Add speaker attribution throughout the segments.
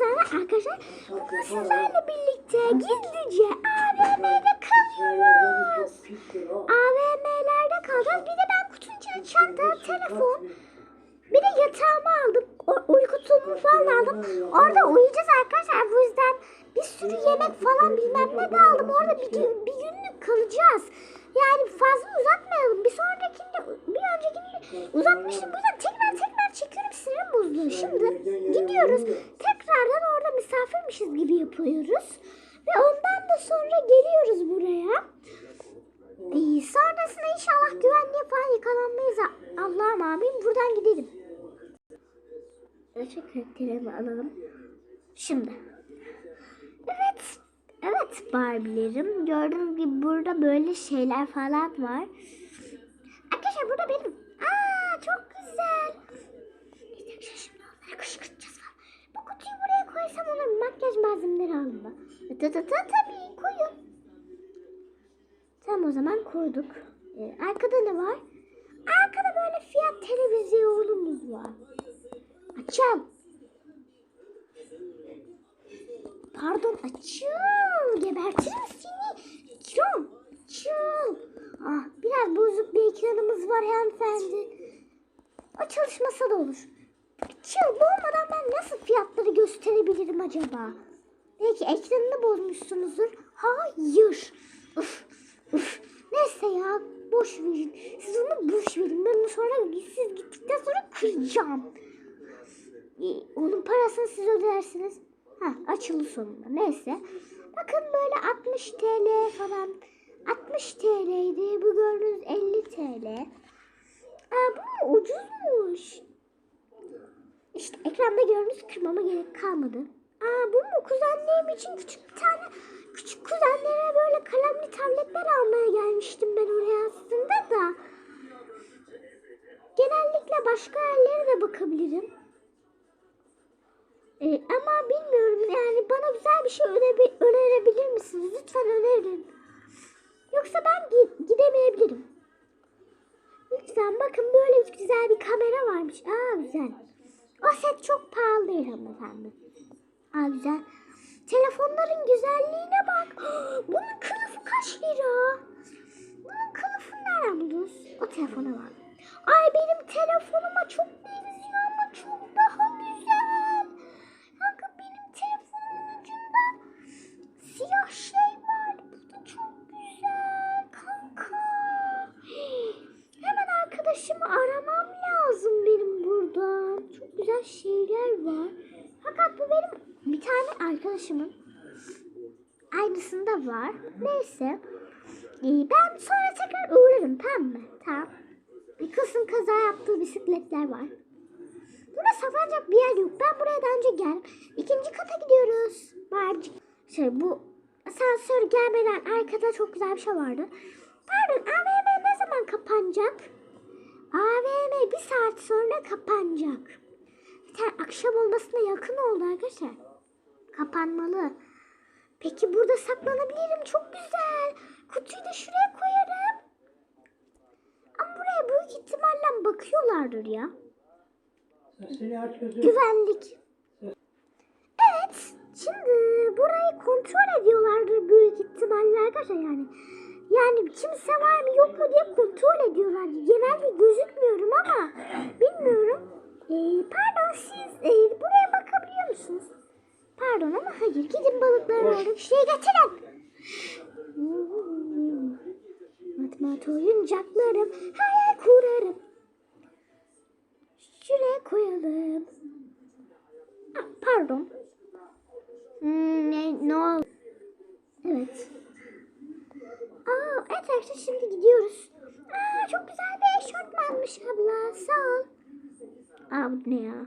Speaker 1: merhaba arkadaşlar. Bugün sizlerle birlikte gizlice AVM'de kalıyoruz. AVM'lerde kalacağız. Bir de ben kutunun içine çanta, telefon, bir de yatağımı aldım. Uyku tulumu falan aldım. Orada uyuyacağız arkadaşlar. Bu yüzden bir sürü yemek falan bilmem ne de aldım. Orada bir, gün, bir günlük kalacağız. Yani fazla uzatmayalım. Bir sonrakinde, bir öncekinde uzatmıştım. Bu yüzden tekrar tekrar çekiyorum. Sinirim bozuluyor. Şimdi gidiyoruz. Misafirmişiz gibi yapıyoruz. Ve ondan da sonra geliyoruz buraya. Ee, sonrasında inşallah güvenliğe falan yakalanmayız. Allah'ım amin. Buradan gidelim. Ölçek karakterimi alalım. Şimdi. Evet. Evet Barbie'lerim. Gördüğünüz gibi burada böyle şeyler falan var. Arkadaşlar burada benim. Aa çok güzel. İşte şimdi onları kışkırtacağız falan. Bu kutuyu koysam olur. Makyaj malzemeleri aldım da. Ta ta ta tabii koyun. Tamam o zaman koyduk. Ee, arkada ne var? Arkada böyle fiyat televizyonumuz var. Açıl. Pardon açıl. Gebertirim seni. Açıl. Açıl. Ah, biraz bozuk bir ekranımız var hanımefendi. O çalışmasa da olur. Açıl. Bu olmadan ben nasıl fiyatları gösterebilirim acaba? Belki ekranını bozmuşsunuzdur. Hayır. Uf, uf. Neyse ya boş verin. Siz onu boş verin. Ben onu sonra siz gittikten sonra kıracağım. Ee, Onun parasını siz ödersiniz. Ha açıldı sonunda. Neyse. Bakın böyle 60 TL falan. 60 TL'ydi. Bu gördüğünüz 50 TL. Aa, bu ucuzmuş. İşte ekranda gördüğünüz kırmama gerek kalmadı. Aa bu mu? Kuzenlerim için küçük bir tane küçük kuzenlere böyle kalemli tabletler almaya gelmiştim ben oraya aslında da. Genellikle başka yerlere de bakabilirim. Ee, ama bilmiyorum yani bana güzel bir şey önebi- önerebilir misiniz? Lütfen önerin. Yoksa ben gi- gidemeyebilirim. Lütfen bakın böyle bir güzel bir kamera varmış. Aa güzel. O set çok pahalı değil hanımefendi. Aa güzel. Telefonların güzelliğine bak. Bunun kılıfı kaç lira? Bunun kılıfını nereden buldunuz? O telefona bak. Ay benim telefonuma çok güzel şeyler var. Fakat bu benim bir tane arkadaşımın aynısında var. Neyse. Ee, ben sonra tekrar uğrarım tamam mı? Tamam. Bir kızın kaza yaptığı bisikletler var. Burada saklanacak bir yer yok. Ben buraya daha önce geldim. İkinci kata gidiyoruz. Barcık. Şey bu asansör gelmeden arkada çok güzel bir şey vardı. Pardon AVM ne zaman kapanacak? AVM bir saat sonra kapanacak. Zaten akşam olmasına yakın oldu arkadaşlar. Kapanmalı. Peki burada saklanabilirim. Çok güzel. Kutuyu da şuraya koyarım. Ama buraya büyük ihtimalle bakıyorlardır ya. Güvenlik. Evet. Şimdi burayı kontrol ediyorlardır büyük ihtimalle arkadaşlar yani. Yani kimse var mı yok mu diye kontrol ediyorlar. Genelde gözükmüyorum ama bilmiyorum. Ee, pardon siz e, buraya bakabiliyor musunuz? Pardon ama hayır. Gidin balıkların orada bir şey getirin. Hmm. Matematik oyuncaklarım hayal kurarım. Şuraya koyalım. Ah, pardon. Hmm, ne, ne oldu? Evet. Aa, arkadaşlar şimdi gidiyoruz. Aa, çok güzel bir eşortmanmış abla. Sağ ol. Aa bu ne ya?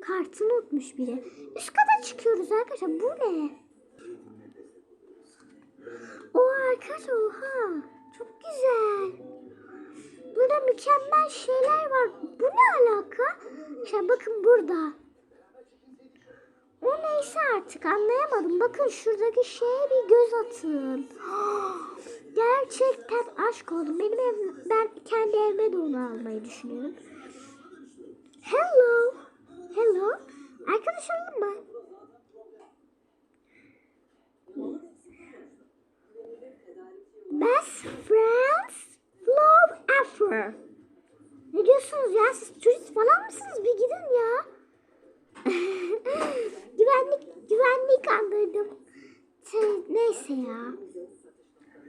Speaker 1: Kartını unutmuş biri. Üst kata çıkıyoruz arkadaşlar. Bu ne? O arkadaşlar oha. Çok güzel. Burada mükemmel şeyler var. Bu ne alaka? İşte bakın burada. O neyse artık anlayamadım. Bakın şuradaki şeye bir göz atın. Gerçekten aşk oldum. Benim ev, ben kendi evime de onu almayı düşünüyorum. Hello. Hello. Arkadaş olalım mı? Best friends love after. Ne diyorsunuz ya? Siz turist falan mısınız? Bir gidin ya. güvenlik güvenlik kandırdım. Şey, neyse ya.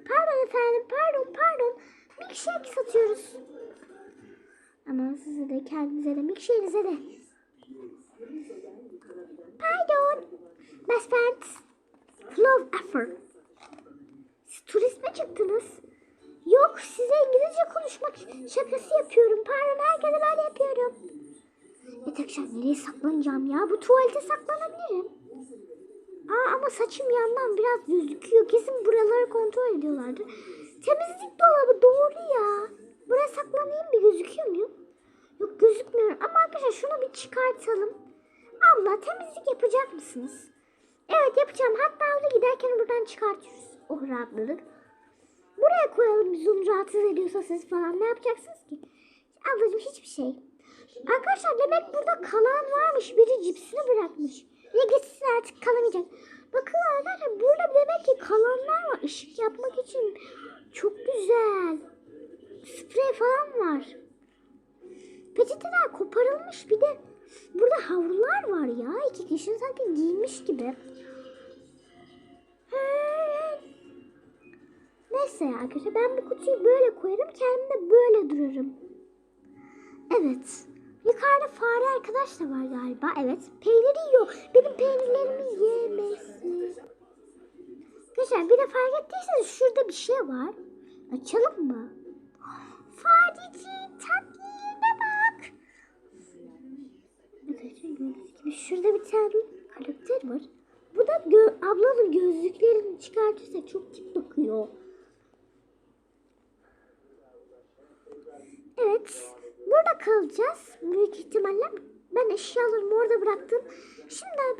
Speaker 1: Pardon efendim, pardon, pardon. Milkshake satıyoruz. Ama size de kendinize de milkshake'inize de. Pardon. Best friends. Love effort. Siz turist mi çıktınız? Yok size İngilizce konuşmak şakası yapıyorum. Pardon herkese böyle yapıyorum. Yatakşan nereye saklanacağım ya? Bu tuvalete saklanabilirim. Aa ama saçım yandan biraz gözüküyor. Kesin buraları kontrol ediyorlardı. Temizlik dolabı doğru ya. Buraya saklanayım bir gözüküyor gözükmüyorum. Ama arkadaşlar şunu bir çıkartalım. Abla temizlik yapacak mısınız? Evet yapacağım. Hatta abla giderken buradan çıkartıyoruz. Oh rahatladık. Buraya koyalım onu rahatsız ediyorsa siz falan. Ne yapacaksınız ki? Ablacığım hiçbir şey. Arkadaşlar demek burada kalan varmış. Biri cipsini bırakmış. Ve gitsin artık kalamayacak. Bakın arkadaşlar burada demek ki kalanlar var. Işık yapmak için. Çok güzel. Sprey falan var. Peçeteler koparılmış. Bir de burada havlular var ya. İki kişinin sanki giymiş gibi. Neyse ya arkadaşlar ben bu kutuyu böyle koyarım. Kendim de böyle durarım. Evet. Yukarıda fare arkadaş da var galiba. Evet. Peyniri yiyor. Benim peynirlerimi yemesin. Arkadaşlar bir de fark ettiyseniz şurada bir şey var. Açalım mı? Fareci şurada bir tane karakter var. Bu da gö- ablanın gözlüklerini çıkartırsa çok tip bakıyor. Evet. Burada kalacağız. Büyük ihtimalle ben eşyalarımı orada bıraktım. Şimdi